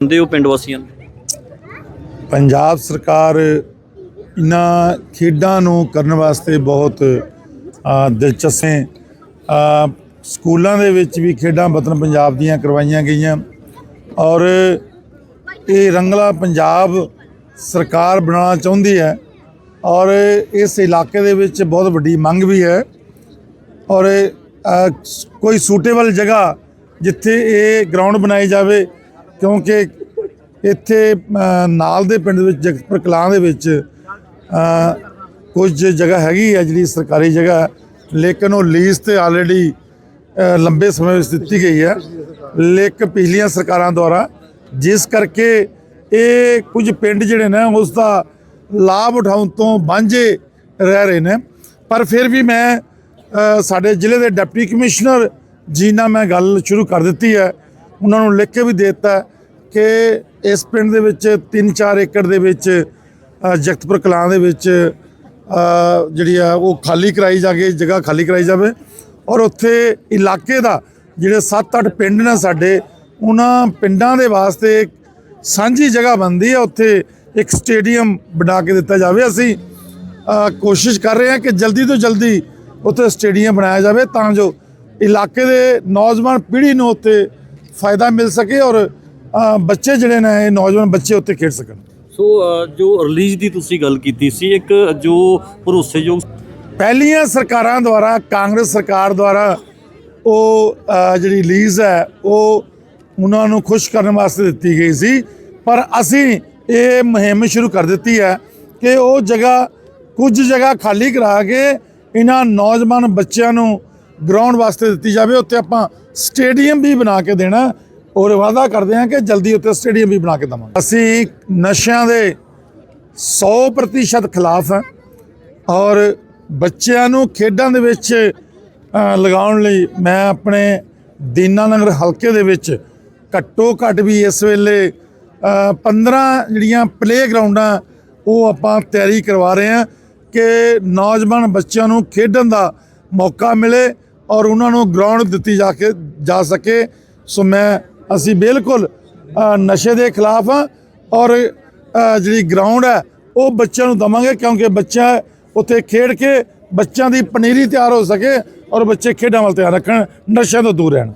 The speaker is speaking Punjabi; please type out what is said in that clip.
ਹੁੰਦੇ ਹੋ ਪਿੰਡ ਵਾਸੀਆਂ ਨੂੰ? ਪੰਜਾਬ ਸਰਕਾਰ ਇਹਨਾਂ ਖੇਡਾਂ ਨੂੰ ਕਰਨ ਵਾਸਤੇ ਬਹੁਤ ਅ, ਸਕੂਲਾਂ ਦੇ ਵਿੱਚ ਵੀ ਖੇਡਾਂ ਵਤਨ ਪੰਜਾਬ ਦੀਆਂ ਕਰਵਾਈਆਂ ਗਈਆਂ ਔਰ ਇਹ ਰੰਗਲਾ ਪੰਜਾਬ ਸਰਕਾਰ ਬਣਾਉਣਾ ਚਾਹੁੰਦੀ ਹੈ ਔਰ ਇਸ ਇਲਾਕੇ ਦੇ ਵਿੱਚ ਬਹੁਤ ਵੱਡੀ ਮੰਗ ਵੀ ਹੈ ਔਰ ਕੋਈ ਸੂਟੇਬਲ ਜਗ੍ਹਾ ਜਿੱਥੇ ਇਹ ਗਰਾਊਂਡ ਬਣਾਈ ਜਾਵੇ ਕਿਉਂਕਿ ਇੱਥੇ ਨਾਲ ਦੇ ਪਿੰਡ ਵਿੱਚ, ਜਗਤਪੁਰ ਕਲਾਂ ਦੇ ਵਿੱਚ ਕੁਝ ਜਗ੍ਹਾ ਹੈਗੀ ਹੈ ਜਿਹੜੀ ਸਰਕਾਰੀ ਜਗ੍ਹਾ ਲੇਕਿਨ ਉਹ ਲੀਜ਼ ਤੇ ਆਲਰੇਡੀ ਲੰਬੇ ਸਮੇਂ ਵਿੱਚ ਦਿੱਤੀ ਗਈ ਹੈ। ਲੇਕਿਨ ਪਿਛਲੀਆਂ ਸਰਕਾਰਾਂ ਦੁਆਰਾ ਜਿਸ ਕਰਕੇ ਇਹ ਕੁਝ ਪਿੰਡ ਜਿਹੜੇ ਨੇ, ਉਸ ਦਾ ਲਾਭ ਉਠਾਉਣ ਤੋਂ ਵਾਂਝੇ ਰਹਿ ਰਹੇ ਨੇ। ਪਰ ਫਿਰ ਵੀ ਮੈਂ ਸਾਡੇ ਜ਼ਿਲ੍ਹੇ ਦੇ ਡਿਪਟੀ ਕਮਿਸ਼ਨਰ ਜੀ ਨਾਲ ਮੈਂ ਗੱਲ ਸ਼ੁਰੂ ਕਰ ਦਿੱਤੀ ਹੈ। ਉਹਨਾਂ ਨੂੰ ਲਿਖ ਕੇ ਵੀ ਦੇ ਦਿੱਤਾ ਕਿ ਇਸ ਪਿੰਡ ਦੇ ਵਿੱਚ 3-4 ਏਕੜ ਦੇ ਵਿੱਚ ਜਗਤਪੁਰ ਕਲਾਂ ਦੇ ਵਿੱਚ ਜਿਹੜੀ ਆ ਉਹ ਖਾਲੀ ਕਰਾਈ ਜਾਗੇ ਜਗ੍ਹਾ ਖਾਲੀ ਕਰਾਈ ਜਾਵੇ ਔਰ ਉੱਥੇ ਇਲਾਕੇ ਦਾ ਜਿਹੜੇ 7-8 ਪਿੰਡ ਨੇ ਸਾਡੇ, ਉਹਨਾਂ ਪਿੰਡਾਂ ਦੇ ਵਾਸਤੇ ਸਾਂਝੀ ਜਗ੍ਹਾ ਬਣਦੀ ਹੈ ਉੱਥੇ ਇੱਕ ਸਟੇਡੀਅਮ ਬਣਾ ਕੇ ਦਿੱਤਾ ਜਾਵੇ। ਅਸੀਂ ਕੋਸ਼ਿਸ਼ ਕਰ ਰਹੇ ਹਾਂ ਕਿ ਜਲਦੀ ਤੋਂ ਜਲਦੀ ਉੱਥੇ ਸਟੇਡੀਅਮ ਬਣਾਇਆ ਜਾਵੇ ਤਾਂ ਜੋ ਇਲਾਕੇ ਦੇ ਨੌਜਵਾਨ ਪੀੜ੍ਹੀ ਨੂੰ ਉੱਥੇ ਫਾਇਦਾ ਮਿਲ ਸਕੇ ਔਰ ਬੱਚੇ ਜਿਹੜੇ ਨੇ ਇਹ ਨੌਜਵਾਨ ਬੱਚੇ ਉੱਥੇ ਖੇਡ ਸਕਣ। ਸੋ ਜੋ ਰਿਲੀਜ਼ ਦੀ ਤੁਸੀਂ ਗੱਲ ਕੀਤੀ ਸੀ ਇੱਕ ਜੋ ਭਰੋਸੇਯੋਗ ਪਹਿਲੀਆਂ ਸਰਕਾਰਾਂ ਦੁਆਰਾ ਕਾਂਗਰਸ ਸਰਕਾਰ ਦੁਆਰਾ ਉਹ ਜਿਹੜੀ ਲੀਜ਼ ਹੈ ਉਹ ਉਹਨਾਂ ਨੂੰ ਖੁਸ਼ ਕਰਨ ਵਾਸਤੇ ਦਿੱਤੀ ਗਈ ਸੀ। ਪਰ ਅਸੀਂ ਇਹ ਮੁਹਿੰਮ ਸ਼ੁਰੂ ਕਰ ਦਿੱਤੀ ਹੈ ਕਿ ਉਹ ਜਗ੍ਹਾ ਕੁਝ ਜਗ੍ਹਾ ਖਾਲੀ ਕਰਾ ਕੇ ਇਹਨਾਂ ਨੌਜਵਾਨ ਬੱਚਿਆਂ ਨੂੰ ਗਰਾਊਂਡ ਵਾਸਤੇ ਦਿੱਤੀ ਜਾਵੇ ਉੱਥੇ ਆਪਾਂ ਸਟੇਡੀਅਮ ਵੀ ਬਣਾ ਕੇ ਦੇਣਾ ਔਰ ਵਾਅਦਾ ਕਰਦੇ ਹਾਂ ਕਿ ਜਲਦੀ ਉੱਥੇ ਸਟੇਡੀਅਮ ਵੀ ਬਣਾ ਕੇ ਦੇਵਾਂਗੇ। ਅਸੀਂ ਨਸ਼ਿਆਂ ਦੇ 100% ਖਿਲਾਫ ਹਾਂ ਔਰ ਬੱਚਿਆਂ ਨੂੰ ਖੇਡਾਂ ਦੇ ਵਿੱਚ ਲਗਾਉਣ ਲਈ ਮੈਂ ਆਪਣੇ ਦੀਨਾਨਗਰ ਹਲਕੇ ਦੇ ਵਿੱਚ ਘੱਟੋ ਘੱਟ ਵੀ ਇਸ ਵੇਲੇ ਅ, 15 ਜਿਹੜੀਆਂ ਪਲੇ ਗਰਾਊਂਡਾਂ ਉਹ ਆਪਾਂ ਤਿਆਰੀ ਕਰਵਾ ਰਹੇ ਹਾਂ ਕਿ ਨੌਜਵਾਨ ਬੱਚਿਆਂ ਨੂੰ ਖੇਡਣ ਦਾ ਮੌਕਾ ਮਿਲੇ ਔਰ ਉਹਨਾਂ ਨੂੰ ਗਰਾਊਂਡ ਦਿੱਤੀ ਜਾ ਕੇ, ਜਾ ਸਕੇ। ਸੋ ਮੈਂ, ਅਸੀਂ ਬਿਲਕੁਲ ਨਸ਼ੇ ਦੇ ਖਿਲਾਫ ਹਾਂ ਔਰ ਜਿਹੜੀ ਗਰਾਊਂਡ ਹੈ, ਉਹ ਬੱਚਿਆਂ ਨੂੰ ਦਵਾਂਗੇ ਕਿਉਂਕਿ ਬੱਚਾ ਉੱਥੇ ਖੇਡ ਕੇ ਬੱਚਿਆਂ ਦੀ ਪਨੀਰੀ ਤਿਆਰ ਹੋ ਸਕੇ ਔਰ ਬੱਚੇ ਖੇਡਾਂ ਵੱਲ ਧਿਆਨ ਰੱਖਣ, ਨਸ਼ਿਆਂ ਤੋਂ ਦੂਰ ਰਹਿਣ।